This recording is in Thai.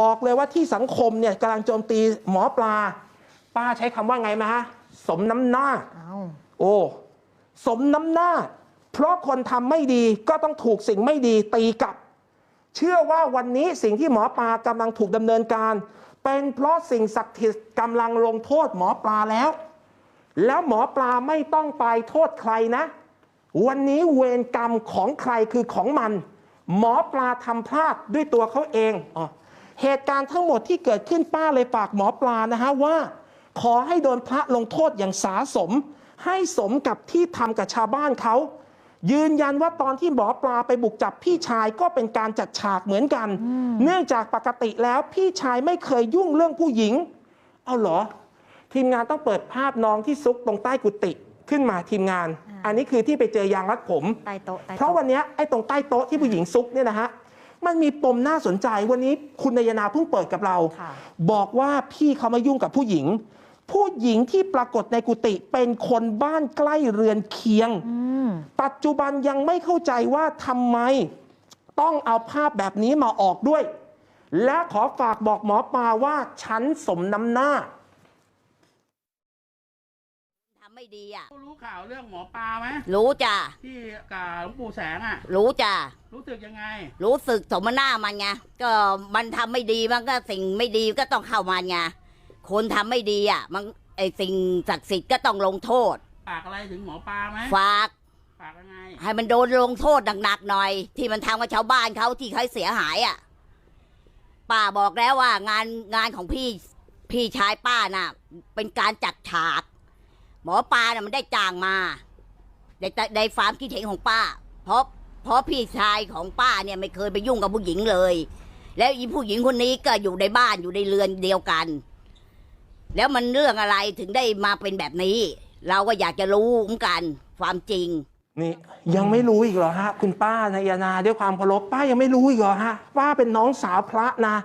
บอกเลยว่าที่สังคมเนี่ยกำลังโจมตีหมอปลา ป้าใช้คำว่าไงมาฮะ สมน้ำหน้าเอ้า โอ้ สมน้ำหน้า เพราะคนทำไม่ดีก็ต้องถูกสิ่งไม่ดีตีกลับ เชื่อว่าวันนี้สิ่งที่หมอปลากำลังถูกดำเนินการ เป็นเพราะสิ่งศักดิ์สิทธิ์กำลังลงโทษหมอปลาแล้ว แล้วหมอปลาไม่ต้องไปโทษใครนะ วันนี้เวรกรรมของใครคือของมัน หมอปลาทำพลาดด้วยตัวเขาเองอ๋อ เหตุการณ์ทั้งหมดที่เกิดขึ้นป้าเลยฝากหมอปลานะฮะว่า ขอให้โดนพระลงโทษอย่างสาสม ให้สมกับที่ทำกับชาวบ้านเขายืนยันว่าตอนที่หมอปลาไปบุกจับพี่ชายก็เป็นการจัดฉากเหมือนกัน เนื่องจากปกติแล้วพี่ชายไม่เคยยุ่งเรื่องผู้หญิง เอาเหรอ ทีมงานต้องเปิดภาพน้องที่ซุกตรงใต้กุฏิขึ้นมาทีมงานอ่าอันนี้คือที่ไปเจอยางรัดผมใต้โต๊ะใต้เพราะโต๊ะวันเนี้ยไอ้ตรงใต้โต๊ะที่ผู้หญิงซุกเนี่ยนะฮะ มันมีปมน่าสนใจวันนี้คุณนายนาเพิ่งเปิดกับเราค่ะบอกว่าพี่เขามายุ่งกับผู้หญิง ผู้หญิงที่ปรากฏในกุฏิเป็นคนบ้านใกล้เรือนเคียงอืมปัจจุบันยังไม่เข้าใจว่าทำไม ต้องเอาภาพแบบนี้มาออกด้วย และขอฝากบอกหมอปลาว่าฉันสมน้ำหน้าทำ ไม่ดีอะ รู้ข่าวเรื่องหมอปลาไหมรู้จ้ะ ที่กับหลวงปู่แสงอะ รู้จ้ะ รู้สึกยังไง รู้สึกสมหน้ามันไง ก็มันทำไม่ดีมันก็สิ่งไม่ดีก็ต้องเข้ามันไง คนทำไม่ดีอะ มันไอสิ่งศักดิ์สิทธิ์ก็ต้องลงโทษ ฝากอะไรถึงหมอปลาไหมฝาก ฝากยังไง ให้มันโดนลงโทษหนักๆหน่อย ที่มันทำกับชาวบ้านเขาที่เขาเสียหายอะ ป้าบอกแล้วว่างานงานของพี่พี่ชายป้าน่ะ เป็นการจัดฉาก หมอปลาน่ะมันได้จ้างมาในในฟาร์มคิดเห็นของป้า เพราะเพราะพี่ชายของป้าเนี่ยไม่เคยไปยุ่งกับผู้หญิงเลย แล้วอีผู้หญิงคนนี้ก็อยู่ในบ้านอยู่ในเรือนเดียวกัน แล้วมันเรื่องอะไรถึงได้มาเป็นแบบนี้ เราก็อยากจะรู้เหมือนกันความจริงนี่ยังไม่รู้อีกเหรอฮะ คุณป้านายนาด้วยความเคารพป้ายังไม่รู้อีกเหรอฮะ ป้าเป็นน้องสาวพระนะ